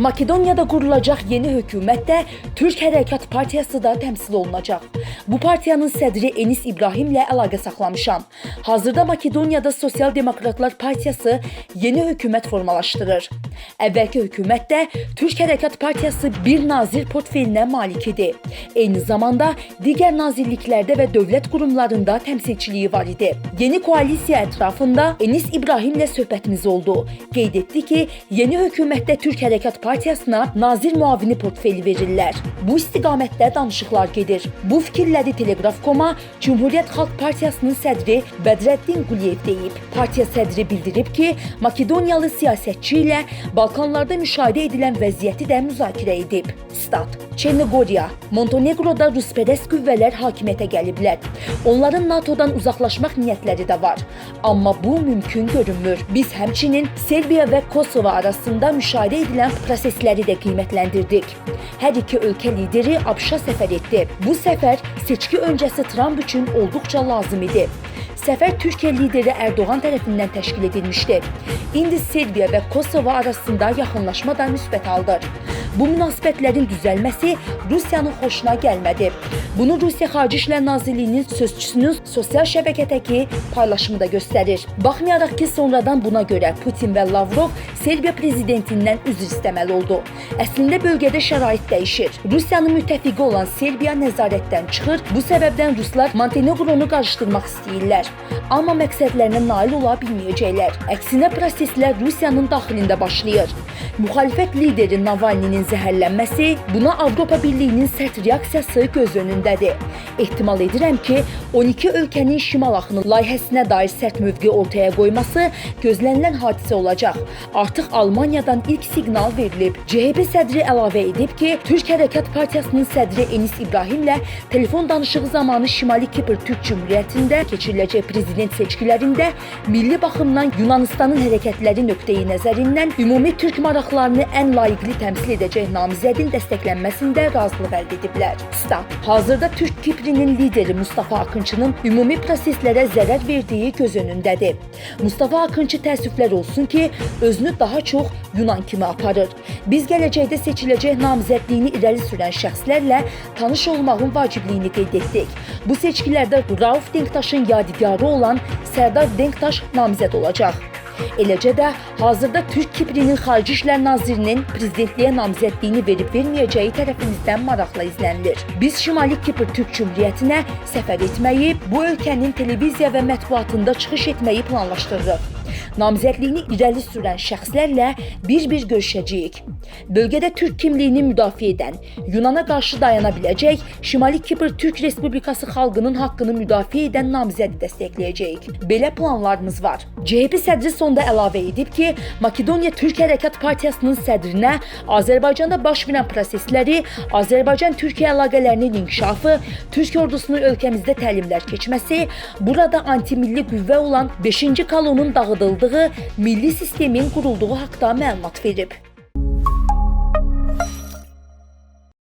Makedonya'da kurulacak yeni hükümette Türk Harekat Partiyası da temsil olunacak. Bu partiyanın sədri Enis İbrahim'le əlaqə saxlamışam. Hazırda Makedonya'da Sosyal Demokratlar Partiyası yeni hükümet formalaşdırır. Əvvəlki hükümətdə Türk Harekat Partiyası bir nazir portfeyinə malik idi. Eyni zamanda digər nazirliklərdə və dövlət qurumlarında təmsilçiliyi var idi. Yeni koalisiya ətrafında Enis İbrahim'le söhbətimiz oldu. Qeyd etdi ki, yeni hökumətdə Türk Hərəkat Partiyasına nazir müavini portfeli verirlər. Bu istiqamətdə danışıqlar gedir. Bu fikirləri Telegraf.com-a Cumhuriyyət Xalq Partiyasının sədri Bədrəddin Quliyev deyib. Partiya sədri bildirib ki, Makedoniyalı siyasətçi ilə Balkanlarda müşahidə edilən vəziyyəti də müzakirə edib. Stat. Çernogoriya, Montenegroda Ruspərəst qüvvələr hakimiyyətə gəliblər. Onların NATO'dan uzaqlaşmaq niyyətləri də var. Amma bu mümkün görünmür. Biz həmçinin Serbiya və Kosovo arasında müşahidə edilən prosesləri də qiymətləndirdik. Hər iki ölkə lideri ABŞ-a səfər etdi. Bu səfər seçki öncəsi Trump üçün olduqca lazım idi. Səfər Türkiyə lideri Erdoğan tərəfindən təşkil edilmişdi. İndi Serbiya və Kosovo arasında yaxınlaşma da müsbət aldır. Bu münasibətlərin düzəlməsi Rusiyanın xoşuna gəlmədi. Bunu Rusiya Xarici İşlər Nazirliyinin sözçüsünün sosial şəbəkədəki paylaşımı da göstərir. Baxmayaraq ki, sonradan buna görə Putin və Lavrov Serbiya prezidentindən üzr istəməli oldu. Əslində bölgədə şərait dəyişir. Rusiyanın müttəfiqi olan Serbiya nəzarətdən çıxır. Bu səbəbdən ruslar Montenegronu qarışdırmaq istəyirlər. Amma məqsədlərinə nail ola bilməyəcəklər. Əksinə proseslər Rusiyanın daxilində başlayır. Müxalifət lideri Navalninin zəhərlənməsi buna Avropa Birliyinin sərt reaksiyası göz önündədir. Ehtimal edirəm ki, 12 ölkənin şimal axını layihəsinə dair sərt mövqe ortaya qoyması gözlənilən hadisə olacaq. Artıq Almaniyadan ilk siqnal verilib. CHP sədri əlavə edib ki, Türk Hərəkat Partiyasının sədri Enis İbrahimlə telefon danışığı zamanı Şimali Kipr Türk Cümhuriyyətində keçiriləcək prezident seçkilərində milli baxımdan Yunanistanın hərəkətləri nöqteyi nəzərindən ümumi türk maraqlarını ən layiqli təmsil edəcək namizədin dəstəklənməsində razılıq əldə ediblər. Stat. Hazırda Türk Kiprinin lideri Mustafa Akıncı'nın ümumi proseslərə zərər verdiyi göz önündədir. Mustafa Akıncı təəssüflər olsun ki, özünü daha çox Yunan kimi aparır. Biz gələcəkdə seçiləcək namizədliyini irəli sürən şəxslərlə tanış olmağın vacibliyini qeyd etdik. Bu seçkilərdə Rauf Denktaşın yadigarı olan Sərdar Denktaş namizəd olacaq. Eləcə də hazırda Türk Kiprinin Xarici İşlər Nazirinin prezidentliyə namizədliyini verib verməyəcəyi tərəfimizdən maraqla izlənilir. Biz Şimali Kipr Türk Cümhuriyyətinə səfər etməyi, bu ölkənin televiziya və mətbuatında çıxış etməyi planlaşdırırıq. Namizədliyini irəli sürən şəxslərlə bir-bir görüşəcəyik. Bölgədə Türk kimliyini müdafiə edən, Yunana qarşı dayana biləcək, Şimali Kipr Türk Respublikası xalqının haqqını müdafiə edən namizədi dəstəkləyəcəyik. Belə planlarımız var. CHP sədri sonda əlavə edib ki, Makedoniya Türk Hərəkat Partiyasının sədrinə Azərbaycanda baş verən prosesləri, Azərbaycan-Türkiyə əlaqələrinin inkişafı, Türk ordusunun ölkəmizdə təlimlər keçməsi, burada antimilli qüvvə olan 5-ci kolonun dağıdıldığı, milli sistemin qurulduğu haqqda məlumat verib.